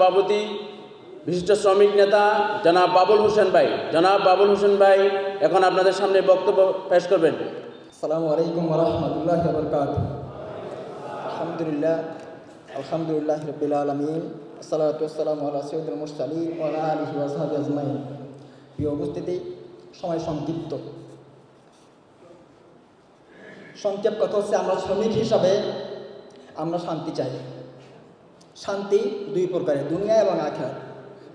সভাপতি, বিশিষ্ট শ্রমিক নেতা জনাব বাবুল হোসেন ভাই। জনাব বাবুল হোসেন ভাই, এখন আপনাদের সামনে বক্তব্য পেশ করবেন। আসসালামু আলাইকুম রহমতুল্লাহ বরকাত আলহামদুলিল্লাহ আলহামদুলিল্লাহ রবিল আলমিন আল্লাহ সৈয়দুল মুরসালিন ওয়ালা আজমাইন। প্রিয় উপস্থিতি, সময় সংক্ষিপ্ত। সংক্ষেপ কথা হচ্ছে, আমরা শ্রমিক হিসাবে আমরা শান্তি চাই। শান্তি দুই প্রকারের দুনিয়া এবং আখের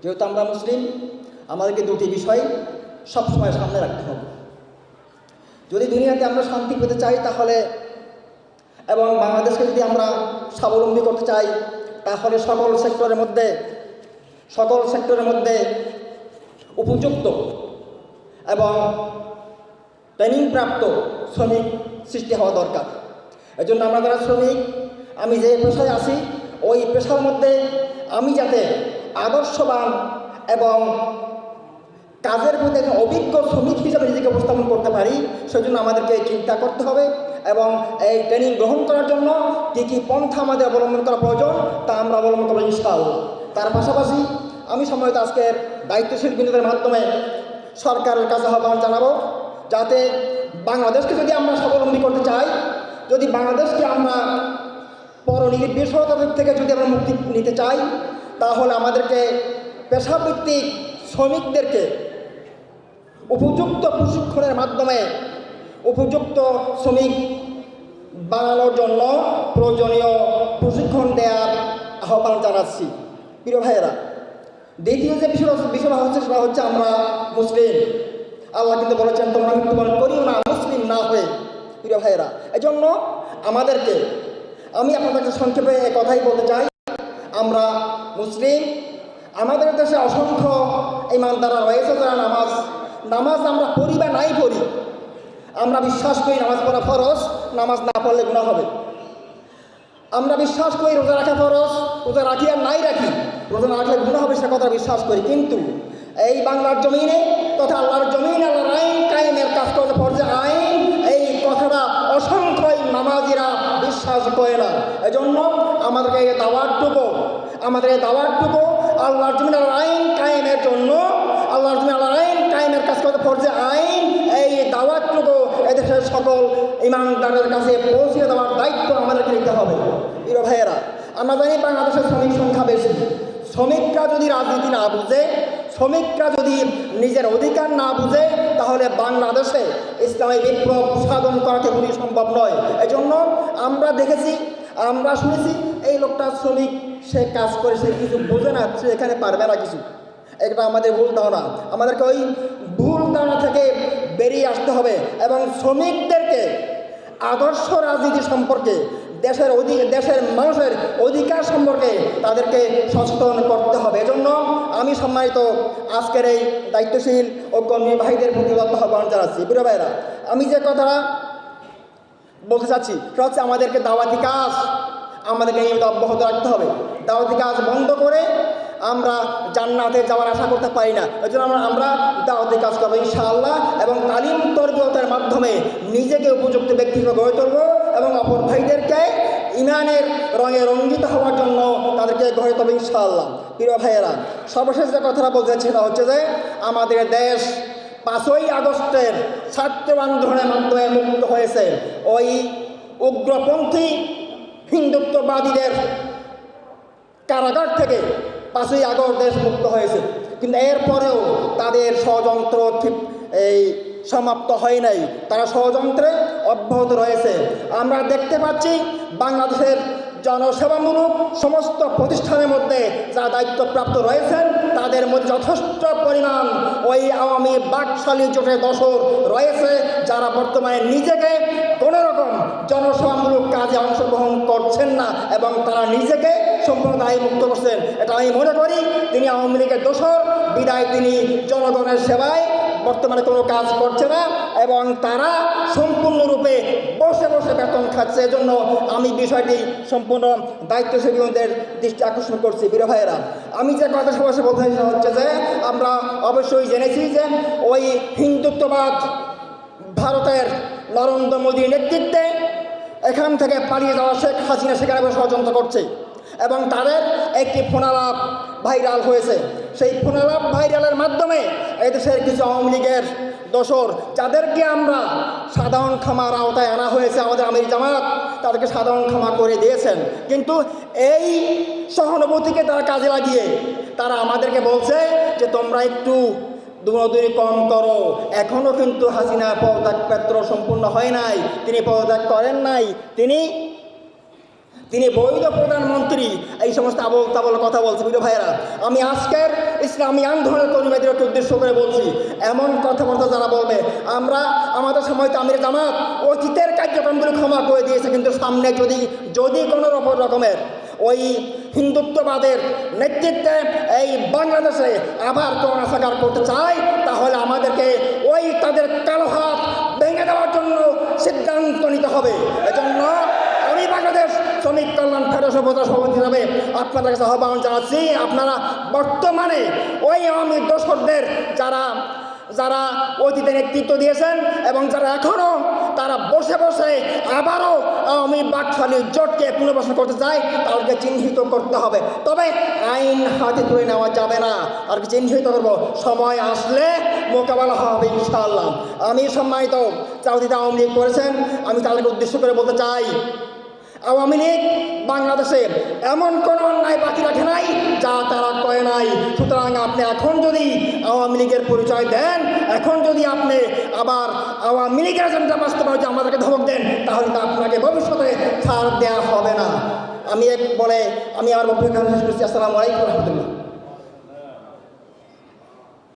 যেহেতু আমরা মুসলিম, আমাদেরকে দুটি বিষয় সবসময় সামনে রাখতে হবে। যদি দুনিয়াতে আমরা শান্তি পেতে চাই তাহলে, এবং বাংলাদেশকে যদি আমরা স্বাবলম্বী করতে চাই, তাহলে সকল সেক্টরের মধ্যে, সকল সেক্টরের মধ্যে উপযুক্ত এবং ট্রেনিংপ্রাপ্ত শ্রমিক সৃষ্টি হওয়া দরকার। এজন্য আমরা যারা শ্রমিক, আমি যে পেশায় আছি ওই পেশার মধ্যে আমি যাতে আদর্শবান এবং কাজের প্রতি একজন অভিজ্ঞ শ্রমিক হিসাবে নিজেকে উপস্থাপন করতে পারি, সেজন্য আমাদেরকে চিন্তা করতে হবে এবং এই ট্রেনিং গ্রহণ করার জন্য কী কী পন্থা আমাদের অবলম্বন করা প্রয়োজন তা আমরা অবলম্বন করব ইনশাআল্লাহ। তার পাশাপাশি আমি সম্ভবত আজকের দায়িত্বশীল বিনোদের মাধ্যমে সরকারের কাছে আহ্বান জানাব যাতে বাংলাদেশকে যদি আমরা স্বাবলম্বী করতে চাই, যদি বাংলাদেশকে আমরা পরনির্ভরশীলতা থেকে যদি আমরা মুক্তি নিতে চাই, তাহলে আমাদেরকে পেশাভিত্তিক শ্রমিকদেরকে উপযুক্ত প্রশিক্ষণের মাধ্যমে উপযুক্ত শ্রমিক বানানোর জন্য প্রয়োজনীয় প্রশিক্ষণ দেওয়ার আহ্বান জানাচ্ছি। প্রিয় ভাইয়েরা, দ্বিতীয় যে বিষয় বিষয়টা হচ্ছে সেটা হচ্ছে আমরা মুসলিম। আল্লাহ কিন্তু বলেছেন, তোমরা মৃত্যুবরণ করিও না, মুসলিম না হয়ে। প্রিয় ভাইয়েরা, এজন্য আমাদেরকে আমি আপনাদেরকে সংক্ষেপে কথাই বলতে চাই। আমরা মুসলিম, আমাদের দেশে অসংখ্য এই ইমানদারা রয়েছে যারা নামাজ নামাজ আমরা পড়ি বা নাই পড়ি, আমরা বিশ্বাস করি নামাজ পড়া ফরজ, নামাজ না পড়লে গুণা হবে। আমরা বিশ্বাস করি রোজা রাখা ফরজ, রোজা রাখি আর নাই রাখি, রোজা রাখলে গুণা হবে সে কথা বিশ্বাস করি। কিন্তু এই বাংলার জমিনে তথা আল্লাহর জমিনে আল্লাহর আইন কায়েমের কাজ করতে পড়ছে আইন এই কথাটা অসংখ্য নামাজিরা করে না এজন্য আমাদেরকে এই দাওয়াতটুকু, আমাদের এই দাওয়াতটুকু আল্লাহর জমিন আইন কায়েমের জন্য, আল্লাহর জমিন আইন কায়েমের কাজ করতে পড়ছে আইন, এই দাওয়াতটুকু এদেশের সকল ইমানদারের কাছে পৌঁছে দেওয়ার দায়িত্ব আমাদেরকে নিতে হবে। প্রিয় ভাইয়েরা, আমরা জানি বাংলাদেশের শ্রমিক সংখ্যা বেশি। শ্রমিকরা যদি রাজনীতি না বুঝে শ্রমিকরা যদি নিজের অধিকার না বুঝে, তাহলে বাংলাদেশে ইসলামী বিপ্লব সাধন করা কেবলই সম্ভব নয়? এজন্য আমরা দেখেছি, আমরা শুনেছি, এই লোকটা শ্রমিক, সে কাজ করে, সে কিছু বোঝে না, সে এখানে পারবে না কিছু। এটা আমাদের ভুল ধারণা। আমাদেরকে ওই ভুল ধারণা থেকে বেরিয়ে আসতে হবে এবং শ্রমিকদেরকে আদর্শ রাজনীতি সম্পর্কে দেশের অধিক দেশের মানুষের অধিকার সম্পর্কে তাদেরকে সচেতন করতে হবে। এজন্য আমি সম্মানিত আজকের এই দায়িত্বশীল ও কর্মী ভাইদের প্রতি আহ্বান জানাচ্ছি। প্রিয় ভাইরা আমি যে কথাটা বলতে চাচ্ছি, সেটা হচ্ছে আমাদেরকে দাওয়াতি কাজ আমাদেরকে নিয়মিত অব্যাহত রাখতে হবে। দাওয়াতি কাজ বন্ধ করে আমরা জান্নাতে যাওয়ার আশা করতে পারি না। এই জন্য আমরা আমরা দাওয়াতি কাজ করব ইনশাআল্লাহ এবং তালিম তর্বীয়তার মাধ্যমে নিজেকে উপযুক্ত ব্যক্তি হিসেবে গড়ে তুলবো। এবং অপর ভাইদেরকে ইমানের রঙে রঙ্গিত হওয়ার জন্য তাদেরকে গড়ে তুলবো ইনশাআল্লাহ। প্রিয় ভাইয়েরা, সর্বশেষ যে কথাটা বলতে সেটা হচ্ছে যে, আমাদের দেশ পাঁচই আগস্টের ছাত্র আন্দোলনের মাধ্যমে মুক্ত হয়েছে। ওই উগ্রপন্থী হিন্দুত্ববাদীদের কারাগার থেকে পাঁচই আগস্ট দেশ মুক্ত হয়েছে। কিন্তু এরপরেও তাদের ষড়যন্ত্র ঠিক এই সমাপ্ত হয় নাই। তারা ষড়যন্ত্রে অব্যাহত রয়েছে। আমরা দেখতে পাচ্ছি বাংলাদেশের জনসেবামূলক সমস্ত প্রতিষ্ঠানের মধ্যে যারা দায়িত্বপ্রাপ্ত রয়েছেন, তাদের মধ্যে যথেষ্ট পরিমাণ ওই আওয়ামী বাকশালী জোটের দশর রয়েছে, যারা বর্তমানে নিজেকে কোনো রকম জনসেবামূলক কাজে অংশগ্রহণ করছেন না এবং তারা নিজেকে সম্পূর্ণ মুক্ত করছেন। এটা আমি মনে করি, তিনি আওয়ামী লীগের দোষর, বিদায় তিনি জনগণের সেবায় বর্তমানে কোনো কাজ করছে না এবং তারা সম্পূর্ণরূপে বসে বসে বেতন খাচ্ছে। এজন্য আমি বিষয়টি সম্পূর্ণ দায়িত্বশীলদের দৃষ্টি আকর্ষণ করছি বীর ভাইয়েরা। আমি যে কথা সবাই বলতে হচ্ছে যে, আমরা অবশ্যই জেনেছি যে ওই হিন্দুত্ববাদ ভারতের নরেন্দ্র মোদীর নেতৃত্বে এখান থেকে পালিয়ে যাওয়া শেখ হাসিনা সেখানে ষড়যন্ত্র করছে এবং তাদের একটি ফোনালাপ ভাইরাল হয়েছে। সেই ফোনালাপ ভাইরালের মাধ্যমে এদেশের কিছু আওয়ামী লীগের দোসর যাদেরকে আমরা সাধারণ ক্ষমার আওতায় আনা হয়েছে আমাদের আমির জামাত, তাদেরকে সাধারণ ক্ষমা করে দিয়েছেন। কিন্তু এই সহানুভূতিকে তারা কাজে লাগিয়ে তারা আমাদেরকে বলছে যে তোমরা একটু দৌড়াদৌড়ি কম করো। এখনও কিন্তু হাসিনা পদত্যাগ পত্র সম্পূর্ণ হয় নাই, তিনি পদত্যাগ করেন নাই, তিনি তিনি বৈধ প্রধানমন্ত্রী, এই সমস্ত আবল তাবল কথা বলছে, বুঝলো ভাইয়েরা? আমি আজকের ইসলামী আন্দোলনের কর্মীদেরকে উদ্দেশ্য করে বলছি, এমন কথাবার্তা যারা বলবে, আমরা আমাদের সময় তো আমির জামাত, অতীতের কার্যক্রমগুলো ক্ষমা করে দিয়েছে, কিন্তু সামনে যদি যদি কোনো রকম রকমের ওই হিন্দুত্ববাদের নেতৃত্বে এই বাংলাদেশে আবার করোনা সাকার করতে চায়, তাহলে আমাদেরকে ওই তাদের কালো হাত ভেঙে দেওয়ার জন্য সিদ্ধান্ত নিতে হবে। এজন্য শ্রমিক কল্যাণ ফেডারেশন প্রচার সভাপতি হিসাবে আপনাদের কাছে আহ্বান জানাচ্ছি। আপনারা বর্তমানে ওই আওয়ামী দোসরদের যারা যারা অতীতে নেতৃত্ব দিয়েছেন এবং যারা এখনও তারা বসে বসে আবারও আওয়ামী বাকশালী জোটকে পুনর্বাসন করতে চায়, তাদেরকে চিহ্নিত করতে হবে। তবে আইন হাতে তুলে নেওয়া যাবে না। তাদেরকে চিহ্নিত করব। সময় আসলে মোকাবেলা হবে ইনশাআল্লাহ। আমি সম্মানিত চাউদিতে আওয়ামী লীগ করেছেন, আমি তাদেরকে উদ্দেশ্য করে বলতে চাই আওয়ামী লীগ বাংলাদেশের এমন কোন অন্যায় বাকি রাখে নাই, যা তারা করে নাই। সুতরাং আপনি এখন যদি আওয়ামী লীগের পরিচয় দেন, এখন যদি আপনি আবার আওয়ামী লীগের এজেন্ডা যে আমাদেরকে ধমক দেন, তাহলে তো আপনাকে ভবিষ্যতে ছাড় দেওয়া হবে না। আমি এক বলে, আমি আমার বক্তব্য শেষ করছি। আসসালামু আলাইকুম রহমতুল্লাহ।